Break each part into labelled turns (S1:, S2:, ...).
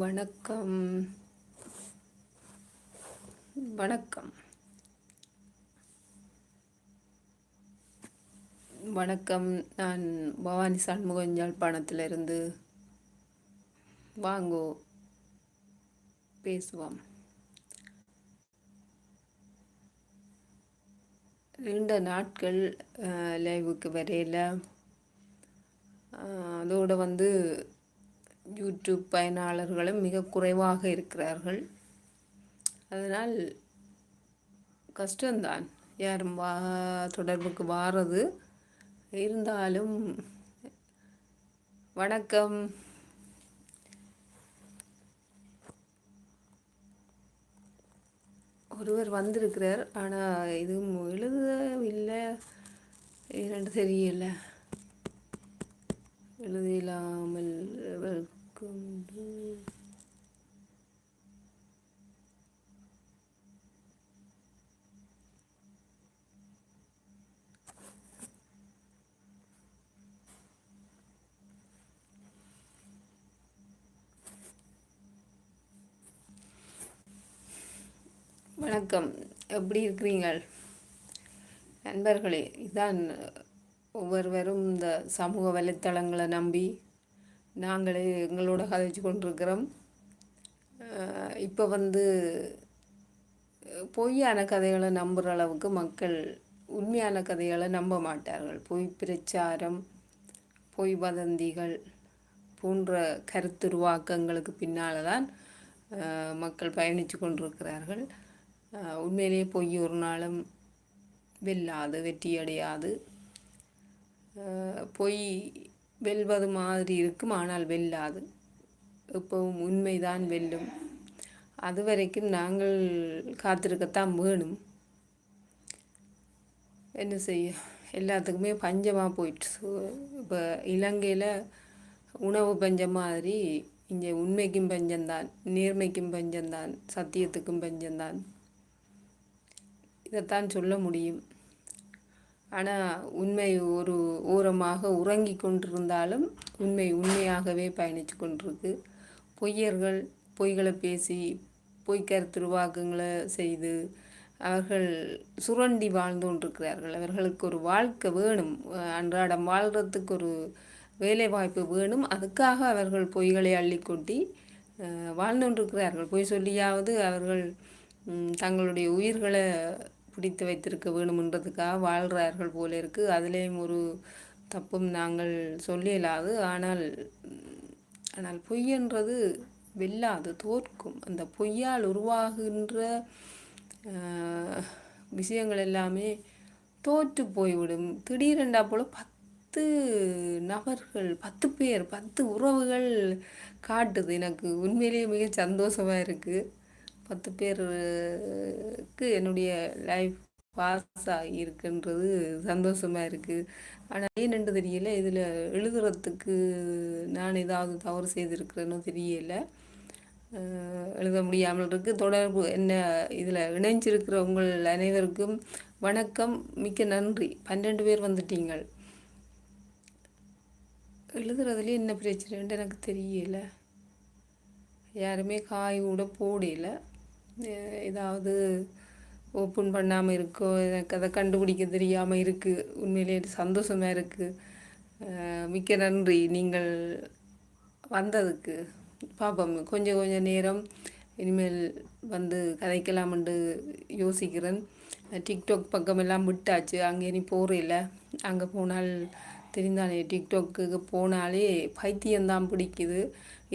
S1: வணக்கம். வணக்கம். வணக்கம். நான் பவானி சண்முகம் யாழ்ப்பாணத்திலிருந்து வாங்கோ பேசுவோம். ரெண்டு நாட்கள் லைவுக்கு வரையில் அதோடு வந்து யூடியூப் பயனாளர்களும் மிக குறைவாக இருக்கிறார்கள். அதனால் கஷ்டம்தான். யாரும் வா தொடர்புக்கு வாரது. இருந்தாலும் வணக்கம். ஒருவர் வந்திருக்கிறார் ஆனால் இதுவும் எழுதவில்லை. இரண்டு தெரியல எழுதிலாமல் கொண்டு வணக்கம். எப்படி இருக்கிறீங்கள் நண்பர்களே இதான் ஒவ்வொருவரும் இந்த சமூக வலைத்தளங்களை நம்பி நாங்களே எங்களோட கதைச்சு கொண்டிருக்கிறோம். இப்போ வந்து பொய்யான கதைகளை நம்புகிற அளவுக்கு மக்கள் உண்மையான கதைகளை நம்ப மாட்டார்கள். பொய் பிரச்சாரம் பொய் வதந்திகள் போன்ற கருத்துருவாக்கங்களுக்கு பின்னால் தான் மக்கள் பயணித்து கொண்டிருக்கிறார்கள். உண்மையிலேயே பொய் ஒரு நாளும் வெல்லாது வெற்றியடையாது. பொய் வெல்வது மாதிரி இருக்கும் ஆனால் வெல்லாது. எப்பவும் உண்மைதான் வெல்லும். அது வரைக்கும் நாங்கள் காத்திருக்கத்தான் வேணும். என்ன செய்ய? எல்லாத்துக்குமே பஞ்சமாக போயிட்டு இப்போ இலங்கையில் உணவு பஞ்சம் மாதிரி இங்கே உண்மைக்கும் பஞ்சம்தான் நேர்மைக்கும் பஞ்சம்தான் சத்தியத்துக்கும் பஞ்சம்தான். இதைத்தான் சொல்ல முடியும். ஆனால் உண்மை ஒரு ஓரமாக உறங்கி கொண்டிருந்தாலும் உண்மை உண்மையாகவே பயணித்து கொண்டிருக்கு. பொய்யர்கள் பொய்களை பேசி பொய் கருத்துருவாக்கங்களை செய்து அவர்கள் சுரண்டி வாழ்ந்து கொண்டிருக்கிறார்கள். அவர்களுக்கு ஒரு வாழ்க்கை வேணும். அன்றாடம் வாழ்கிறதுக்கு ஒரு வேலை வாய்ப்பு வேணும். அதுக்காக அவர்கள் பொய்களை அள்ளிக்கொட்டி வாழ்ந்து கொண்டிருக்கிறார்கள். பொய் சொல்லியாவது அவர்கள் தங்களுடைய உயிர்களை பிடித்து வைத்திருக்க வேணுமென்றதுக்காக வாழ்கிறார்கள் போல இருக்குது அதுலேயும் ஒரு தப்பும் நாங்கள் சொல்லியலாது ஆனால் ஆனால் பொய்யன்றது வெல்லாது தோற்கும். அந்த பொய்யால் உருவாகின்ற விஷயங்கள் எல்லாமே தோற்று போய்விடும். திடீரெண்டா போல் பத்து நபர்கள் பத்து பேர் பத்து உறவுகள் காட்டுது எனக்கு. உண்மையிலேயே மிக சந்தோஷமாக இருக்குது பத்து பேருக்கு என்னுடைய லைஃப் பாஸ் ஆகியிருக்குன்றது சந்தோஷமாக இருக்குது ஆனால் ஏன்னு தெரியல. இதில் எழுதுறதுக்கு நான் ஏதாவது தவறு செய்திருக்கிறேன்னு தெரியல. எழுத முடியாமல் இருக்குது தொடர்பு என்ன இதில் இணைஞ்சிருக்கிற உங்கள் அனைவருக்கும் வணக்கம். மிக்க நன்றி. பன்னெண்டு பேர் வந்துட்டீங்கள். எழுதுறதுலேயே என்ன பிரச்சனைன்ட்டு எனக்கு தெரியல. யாருமே காய் கூட போடலை. ஏதாவது ஓப்பன் பண்ணாமல் இருக்கோ எனக்கு அதை கண்டுபிடிக்க தெரியாமல் இருக்குது உண்மையிலேயே சந்தோஷமாக இருக்குது மிக்க நன்றி. நீங்கள் வந்ததுக்கு. பார்ப்போம் கொஞ்சம் கொஞ்சம் நேரம் இனிமேல் வந்து கதைக்கலாம்னு யோசிக்கிறேன். டிக்டாக் பக்கமெல்லாம் விட்டாச்சு. அங்கே இனி போகிறேன் அங்கே போனால் தெரிந்தாலே டிக்டாக்கு போனாலே பைத்தியம்தான் பிடிக்குது.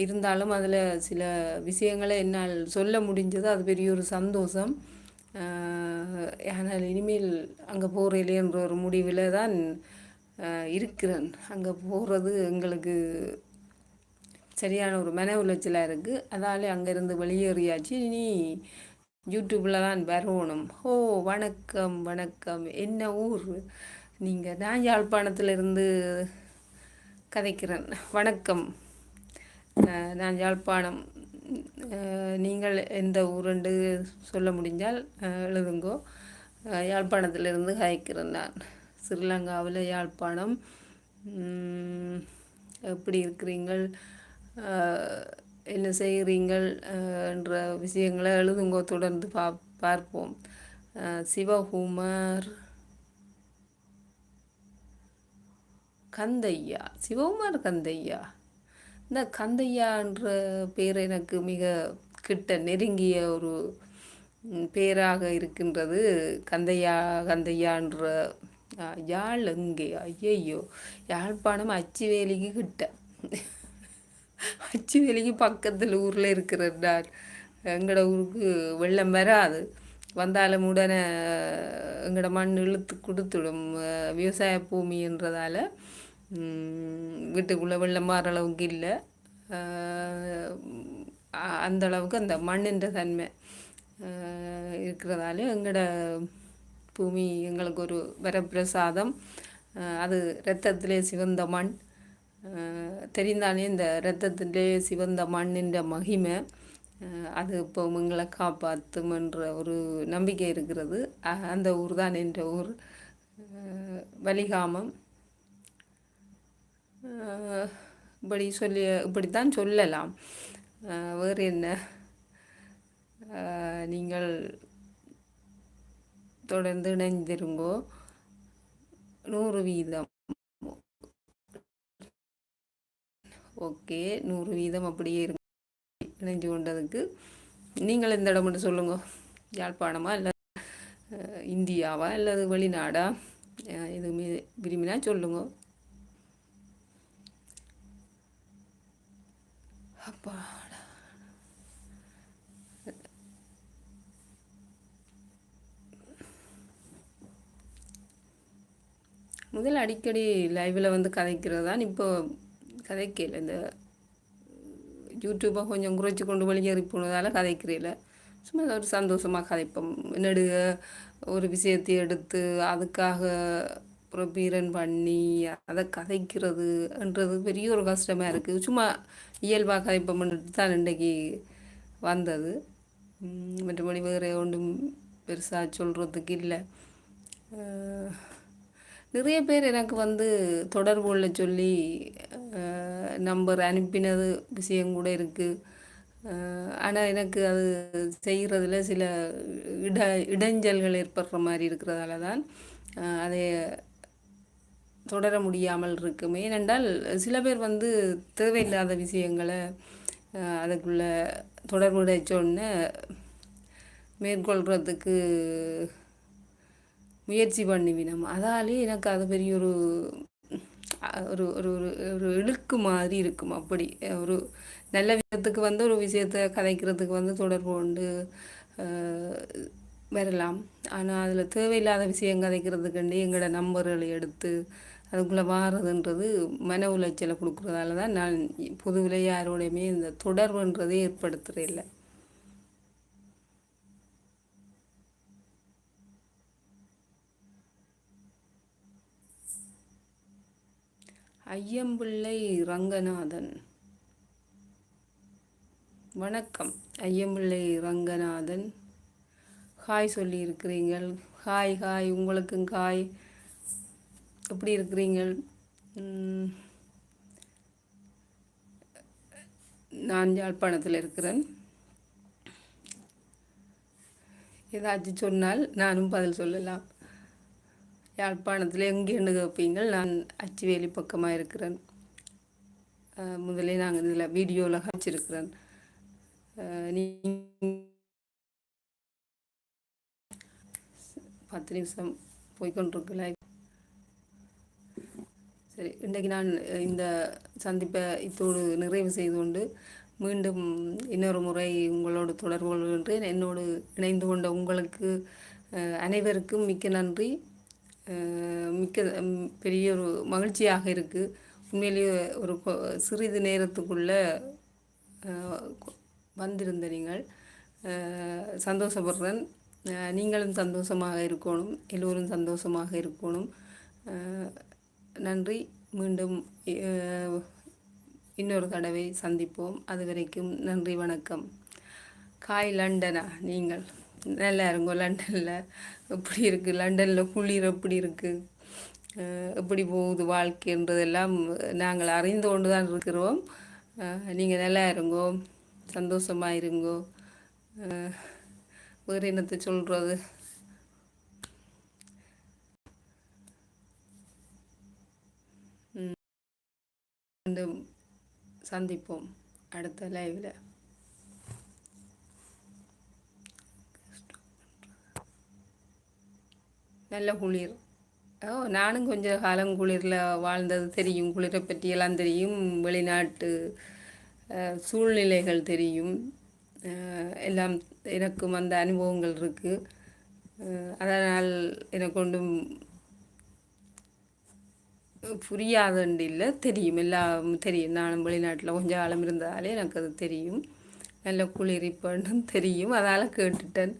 S1: இருந்தாலும் அதில் சில விஷயங்களை என்னால் சொல்ல முடிஞ்சது. அது பெரிய ஒரு சந்தோஷம். ஆனால் இனிமேல் அங்கே போகிறேன் ஒரு முடிவில் தான் இருக்கிறேன். அங்கே போகிறது எங்களுக்கு சரியான ஒரு மன உளைச்சலாக இருக்குது அதால் அங்கேருந்து வெளியேறியாச்சு. இனி யூடியூப்பில் தான் வரணும். ஓ வணக்கம் வணக்கம். என்ன ஊர்? நீங்கள் நான் யாழ்ப்பாணத்திலிருந்து கதைக்கிறேன். வணக்கம். நான் யாழ்ப்பாணம். நீங்கள் எந்த ஊருண்டு சொல்ல முடிஞ்சால் எழுதுங்கோ. யாழ்ப்பாணத்திலிருந்து கதைக்கிறேன் நான். ஸ்ரீலங்காவில் யாழ்ப்பாணம். எப்படி இருக்கிறீங்கள்? என்ன செய்கிறீங்கள்? என்ற விஷயங்களை எழுதுங்கோ. தொடர்ந்து பா பார்ப்போம். சிவகுமார் கந்தையா? சிவகுமார் கந்தையா? இந்த கந்தையான்ற பேர் எனக்கு மிக கிட்ட நெருங்கிய ஒரு பேராக இருக்கின்றது. கந்தையா கந்தையான்ற யாழ் எங்கே? ஐயையோ யாழ்ப்பாணம் அச்சுவேலிக்கு கிட்ட. அச்சுவேலிக்கு பக்கத்தில் ஊரில் இருக்கிறார் எங்களோட ஊருக்கு வெள்ளம் வராது. வந்தாலும் உடனே எங்களோட மண் இழுத்து கொடுத்துடும் விவசாய பூமின்றதால வீட்டுக்குள்ளே வெள்ளம் மாற அளவுக்கு இல்லை. அந்த அளவுக்கு அந்த மண்ணின்ற தன்மை இருக்கிறதால எங்களோட பூமி எங்களுக்கு ஒரு வரப்பிரசாதம். அது இரத்தத்திலே சிவந்த மண். தெரிந்தாலே இந்த இரத்தத்திலே சிவந்த மண்ணின்ற மகிமை அது இப்போ எங்களை காப்பாற்றும் என்ற ஒரு நம்பிக்கை இருக்கிறது. அந்த ஊர் தான் என்ற ஊர். வலிகாமம். இப்படி சொல்லி இப்படித்தான் சொல்லலாம். வேறு என்ன? நீங்கள் தொடர்ந்து இணைந்திருங்கோ. நூறு வீதம். ஓகே நூறு வீதம் அப்படியே இருங்க. இணைஞ்சு கொண்டதுக்கு. நீங்கள் எந்த இடம் மட்டும் சொல்லுங்க. யாழ்ப்பாணமா இல்லை இந்தியாவா அல்லது வெளிநாடா? எதுவுமே விரும்பினா சொல்லுங்க. அப்பாடா. முதல் அடிக்கடி லைவில் வந்து கதைக்கிறது? தான் இப்போ கதைக்கல. இந்த யூடியூப்பை கொஞ்சம் குறைச்சி கொண்டு வெளியேறி போனதால் கதைக்கிறீல. சும்மா ஒரு சந்தோஷமாக கதைப்போம். நடுக ஒரு விஷயத்தை எடுத்து அதுக்காக பிரபீரன் பண்ணி அதை கதைக்கிறதுன்றது பெரிய ஒரு கஷ்டமாக இருக்குது சும்மா இயல்பாக கதைப்போம்ன்ட்டு தான் இன்றைக்கி வந்தது. மற்றபடி வேறு ஒன்றும் பெருசாக சொல்கிறதுக்கு இல்லை. நிறைய பேர் எனக்கு வந்து தொடர்பு கொள்ள சொல்லி நம்பர் அனுப்பினது விஷயம் கூட இருக்குது ஆனால் எனக்கு அது செய்கிறதுல சில இட இடைஞ்சல்கள் ஏற்படுற மாதிரி இருக்கிறதால தான் அதை தொடர முடியாமல் இருக்கும். ஏனென்றால் சில பேர் வந்து தேவையில்லாத விஷயங்களை அதுக்குள்ளே தொடர்புடைய சொன்ன மேற்கொள்கிறதுக்கு முயற்சி பண்ணிவினோம். அதாலே எனக்கு அது பெரிய ஒரு ஒரு ஒரு ஒரு ஒரு இழுக்கு மாதிரி இருக்கும் அப்படி. ஒரு நல்ல விஷயத்துக்கு வந்து ஒரு விஷயத்தை கதைக்கிறதுக்கு வந்து தொடர்பு கொண்டு வரலாம். ஆனால் அதில் தேவையில்லாத விஷயம் கதைக்கிறதுக்குண்டு எங்களோட நம்பர்களை எடுத்து அதுக்குள்ளே வாரதுன்றது மன உளைச்சலை கொடுக்குறதால தான் நான் பொதுவில் யாரோடையுமே இந்த தொடர்புன்றதே ஏற்படுத்துகிறதில்லை ஐயம்பிள்ளை ரங்கநாதன். வணக்கம் ஐயம்பிள்ளை ரங்கநாதன். ஹாய் சொல்லி இருக்கிறீங்கள் ஹாய் ஹாய் உங்களுக்கும் காய் எப்படி இருக்கிறீங்கள் நான் யாழ்ப்பாணத்தில் இருக்கிறேன். ஏதாச்சும் சொன்னால் நானும் பதில் சொல்லலாம். யாழ்ப்பாணத்தில் எங்கேன்னு கேட்பீங்கள் நான் அச்சுவேலி பக்கமாக இருக்கிறேன். முதலே நாங்கள் இதில் வீடியோவில் காமிச்சிருக்கிறேன். நீ பத்து நிமிஷம் போய்கொண்டிருக்கல சரி இன்றைக்கு நான் இந்த சந்திப்பை இத்தோடு நிறைவு செய்து கொண்டு மீண்டும் இன்னொரு முறை உங்களோடு தொடர்பு கொள்கின்றேன். என்னோடு இணைந்து கொண்ட உங்களுக்கு அனைவருக்கும் மிக்க நன்றி. மிக்க பெரிய ஒரு மகிழ்ச்சியாக இருக்குது உண்மையிலேயே ஒரு சிறிது நேரத்துக்குள்ளே வந்திருந்த நீங்கள் சந்தோஷப்படுறேன். நீங்களும் சந்தோஷமாக இருக்கணும். எல்லோரும் சந்தோஷமாக இருக்கணும். நன்றி. மீண்டும் இன்னொரு தடவை சந்திப்போம். அது வரைக்கும் நன்றி வணக்கம். காய் லண்டனா? நீங்கள். நல்லா இருங்கோ லண்டனில். எப்படி இருக்குது லண்டனில் குளிர் எப்படி இருக்குது எப்படி போகுது வாழ்க்கைன்றதெல்லாம் நாங்கள் அறிந்து கொண்டு தான் இருக்கிறோம் நீங்கள் நல்லா இருங்கோ. சந்தோஷமாக இருங்கோ. வேறு என்னத்தை சொல்கிறது மீண்டும் சந்திப்போம் அடுத்த லைவில். நல்ல குளிர். ஓ நானும் கொஞ்சம் காலம் குளிரில் வாழ்ந்தது தெரியும். குளிரை பற்றியெல்லாம் தெரியும். வெளிநாட்டு சூழ்நிலைகள் தெரியும். எல்லாம் எனக்கும் அந்த அனுபவங்கள் இருக்குது அதனால் எனக்கு ஒன்றும் புரியாதுண்டு இல்லை தெரியும். எல்லாம் தெரியும். நானும் வெளிநாட்டில் கொஞ்சம் காலம் இருந்ததாலே எனக்கு அது தெரியும். நல்ல குளிர் தெரியும். அதால் கேட்டுட்டேன்.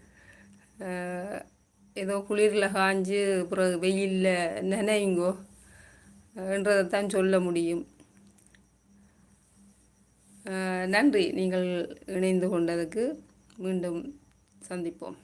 S1: ஏதோ குளிரில் காஞ்சு அப்புறம் வெயிலில் நினைங்கோ என்றதை தான் சொல்ல முடியும். நன்றி. நீங்கள் இணைந்து கொண்டதுக்கு மீண்டும் சந்திப்போம்.